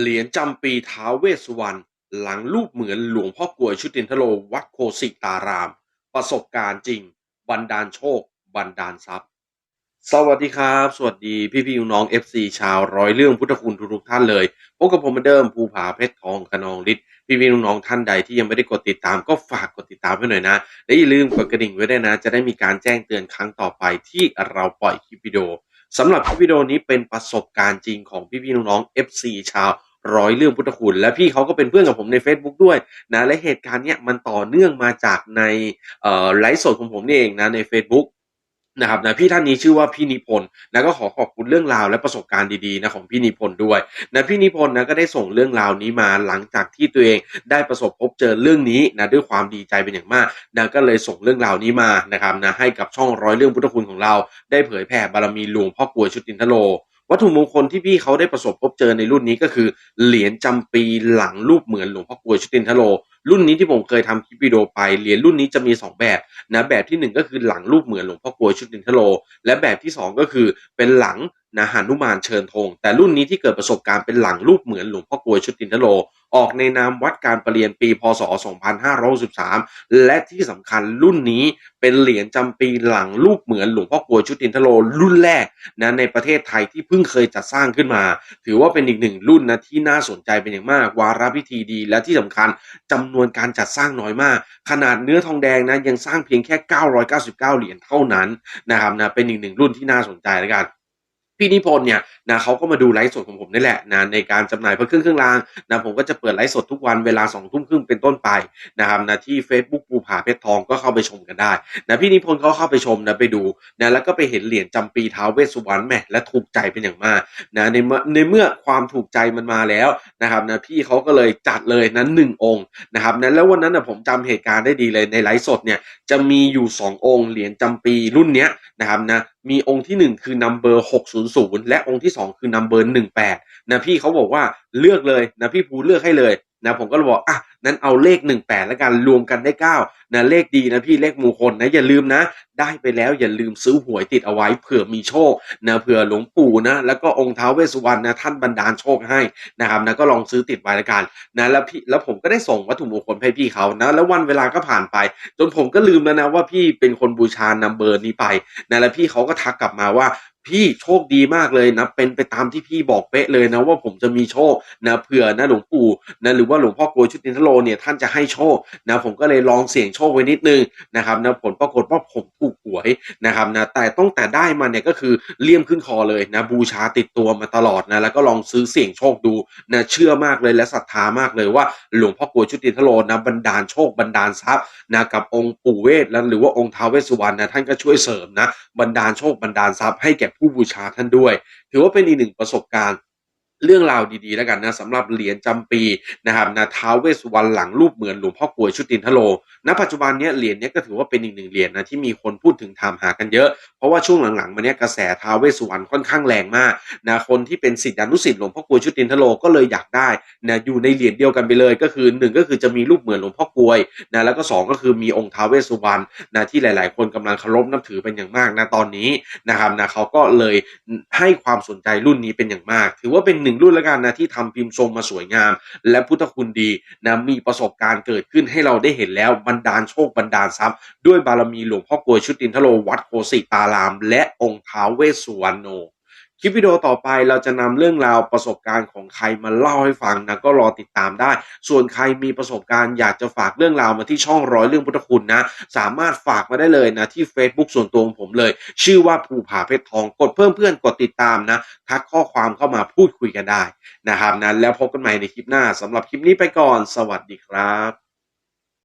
เหรียญจำปีท้าวเวสสุวรรณหลังรูปเหมือนหลวงพ่อกลวยชุตินทโลวัดโคสิตาราม ประสบการณ์จริง บันดาลโชค บันดาลทรัพย์ สวัสดีครับ สวัสดีพี่พี่น้อง FC ชาวร้อยเรื่องพุทธคุณทุกท่านเลยพบกับผมเหมือนเดิมภูผาเพชรทองขนองฤทธิ์พี่พี่น้องท่านใดที่ยังไม่ได้กดติดตามก็ฝากกดติดตามให้หน่อยนะ และอย่าลืมกดกระดิ่งไว้ได้นะ จะได้มีการแจ้งเตือนครั้งต่อไปที่เราปล่อยคลิปวิดีโอสำหรับคลิปวิดีโอนี้เป็นประสบการณ์จริงของพี่พี่น้องๆ FC ชาว ร้อยเรื่องพุทธคุณ และพี่เขาก็เป็นเพื่อนกับผมใน Facebook ด้วยนะและเหตุการณ์เนี้ยมันต่อเนื่องมาจากในไลฟ์สดของผมนี่เองนะใน Facebook นะครับนะพี่ท่านนี้ชื่อว่าพี่นิพนธ์นะก็ขอขอบคุณเรื่องราวและประสบการณ์ดีๆนะของพี่นิพนธ์ด้วยนะพี่นิพนธ์นะก็ได้ส่งเรื่องราวนี้มาหลังจากที่ตัวเองได้ประสบพบเจอเรื่องนี้นะด้วยความดีใจเป็นอย่างมากนะก็เลยส่งเรื่องราวนี้มานะครับนะให้กับช่องร้อยเรื่องพุทธคุณของเรา ได้เผยแผ่บารมีหลวงพ่อกลวยชุตินทโล วัตถุมงคลที่พี่เขาได้ประสบพบเจอในรุ่นนี้ก็คือ เหรียญจำปีหลังรูปเหมือนหลวงพ่อกลวยชุตินทโล รุ่นนี้ที่ผมเคยทำคลิปวิดีโอไปเหรียญรุ่นนี้จะมีสองแบบนะแบบที่หนึ่งก็คือหลังรูปเหมือนหลวงพ่อกลวยชุตินทโล และแบบที่สองก็คือเป็นหลังนะหานุมานเชิญธงแต่รุ่นนี้ที่เกิดประสบการณ์เป็นหลังรูปเหมือนหลวงพ่อกลวยชุตินทโล ออกในนามวัดการประเรียนปีพศ 2563 และที่สำคัญรุ่นนี้เป็นเหรียญจำปีหลังรูปเหมือนหลวงพ่อกลวยชุตินทโล รุ่นแรกนะในประเทศไทยที่เพิ่งเคยจัดสร้างขึ้นมา ถือว่าเป็นอีกหนึ่งรุ่นนะที่น่าสนใจเป็นอย่างมาก วาระพิธีดีและที่สำคัญจำนวนการจัดสร้างน้อยมาก ขนาดเนื้อทองแดงนะยังสร้างเพียงแค่ 999 เหรียญเท่านั้นนะครับนะเป็นอีกหนึ่งรุ่นที่น่าสนใจแล้วกัน พี่นิพนธ์เนี่ยนะเขาก็มาดูไลฟ์สดของผมนี่แหละนะในการจำหน่ายพระเครื่องเครื่องรางนะผมก็จะเปิดไลฟ์สดทุกวันเวลาสองทุ่มครึ่งเป็นต้นไปนะครับนะที่ Facebook ภูผาเพชรทองก็เข้าไปชมกันได้นะพี่นิพนธ์เขาเข้าไปชมนะไปดูนะแล้วก็ไปเห็นเหรียญจำปีท้าวเวสสุวรรณแหมและถูกใจเป็นอย่างมากนะในเมื่อในเมื่อความถูกใจมันมาแล้วนะครับนะพี่เขาก็เลยจัดเลยนั้นหนึ่งองค์นะครับนะแล้ววันนั้นนะผมจำเหตุการณ์ได้ดีเลยในไลฟ์สดเนี่ยจะมีอยู่สององค์เหรียญจำปีรุ่นเนี้ยนะครับนะ มีองค์ที่หนึ่งคือ number 600 และองค์ที่สองคือ number 18นะพี่เขาบอกว่าเลือกเลยนะพี่ภูเลือกให้เลย นะผมก็เลยบอกอะนั้นเอาเลข 18 แล้วกันรวมกันได้9นะเลขดีนะพี่เลขมงคลนะอย่าลืมนะ ได้ไปแล้วอย่าลืมซื้อหวยติดเอาไว้เผื่อมีโชคนะเผื่อหลวงปู่นะแล้วก็องค์ท้าวเวสสุวรรณนะท่านบันดาลโชคให้นะครับนะก็ลองซื้อติดไว้แล้วกันนะแล้วพี่แล้วผมก็ได้ส่งวัตถุมงคลให้พี่เขานะแล้ววันเวลาก็ผ่านไป จนผมก็ลืมแล้วนะว่าพี่เป็นคนบูชานัมเบอร์นี้ไปนะแล้วพี่เขาก็ทักกลับมาว่า พี่โชคดีมากเลยนะ เป็นไปตามที่พี่บอกเป๊ะเลยนะ ว่าผมจะมีโชคนะเผื่อนะหลวงปู่นะหรือว่าหลวงพ่อกลวยชุตินทโลเนี่ยท่านจะให้โชคนะผมก็เลยลองเสี่ยงโชคไว้นิดนึงนะครับนะผลปรากฏว่าผมถูกหวยนะครับนะแต่ต้องแต่ได้มาเนี่ยก็คือเลี่ยมขึ้นคอเลยนะบูชาติดตัวมาตลอดนะแล้วก็ลองซื้อเสี่ยงโชคดูนะเชื่อมากเลยและศรัทธามากเลยว่าหลวงพ่อกลวยชุตินทโลนะบันดาลโชคบันดาลทรัพย์นะกับองค์ปู่เวทแล้วหรือว่าองค์ท้าวเวสสุวรรณนะท่านก็ช่วยเสริมนะบันดาลโชคบันดาลทรัพย์ให้แก่ผู้บูชาท่านด้วย ถือว่าเป็นอีกหนึ่งประสบการณ์ เรื่องราวดีๆแล้วกันนะสำหรับเหรียญจำปีนะครับนะท้าวเวสสุวรรณหลังรูปเหมือนหลวงพ่อกลวยชุตินทโลณปัจจุบันเนี้ยเหรียญเนี้ยก็ถือว่าเป็นอีกหนึ่งเหรียญนะที่มีคนพูดถึงถามหากันเยอะ เพราะว่าช่วงหลังๆมาเนี้ยกระแสท้าวเวสสุวรรณค่อนข้างแรงมากนะคนที่เป็นศิษยานุศิษย์หลวงพ่อกลวยชุตินทโลก็เลยอยากได้นะอยู่ในเหรียญเดียวกันไปเลยก็คือหนึ่งก็คือจะมีรูปเหมือนหลวงพ่อกลวยนะแล้วก็สองก็คือมีองค์ท้าวเวสสุวรรณนะที่หลาย ๆ คนกำลังเคารพนับถือเป็นอย่างมากนะตอนนี้นะครับนะเขาก็เลยให้ความสนใจรุ่นนี้เป็นอย่างมาก ถือว่าเป็นหนึ่งรุ่นละกันนะที่ทำพิมพ์ทรงมาสวยงาม และพุทธคุณดีนะมีประสบการณ์เกิดขึ้นให้เราได้เห็นแล้วบรรดาลโชคบรรดาลทรัพย์ ด้วยบารมีหลวงพ่อกลวยชุตินทโลวัดโคสิตาราม และองค์ท้าวเวสสุวรรณโน คลิปวิดีโอต่อไปเราจะนำเรื่องราวประสบการณ์ของใครมาเล่าให้ฟังนะก็รอติดตามได้ ส่วนใครมีประสบการณ์อยากจะฝากเรื่องราวมาที่ช่องร้อยเรื่องพุทธคุณนะ สามารถฝากมาได้เลยนะที่ Facebook ส่วนตัวของผมเลย ชื่อว่าภูผาเพชรทองกดเพิ่มเพื่อนกดติดตามนะทักข้อความเข้ามาพูดคุยกันได้นะครับนะแล้วพบกันใหม่ในคลิปหน้าสำหรับคลิปนี้ไปก่อน สวัสดีครับ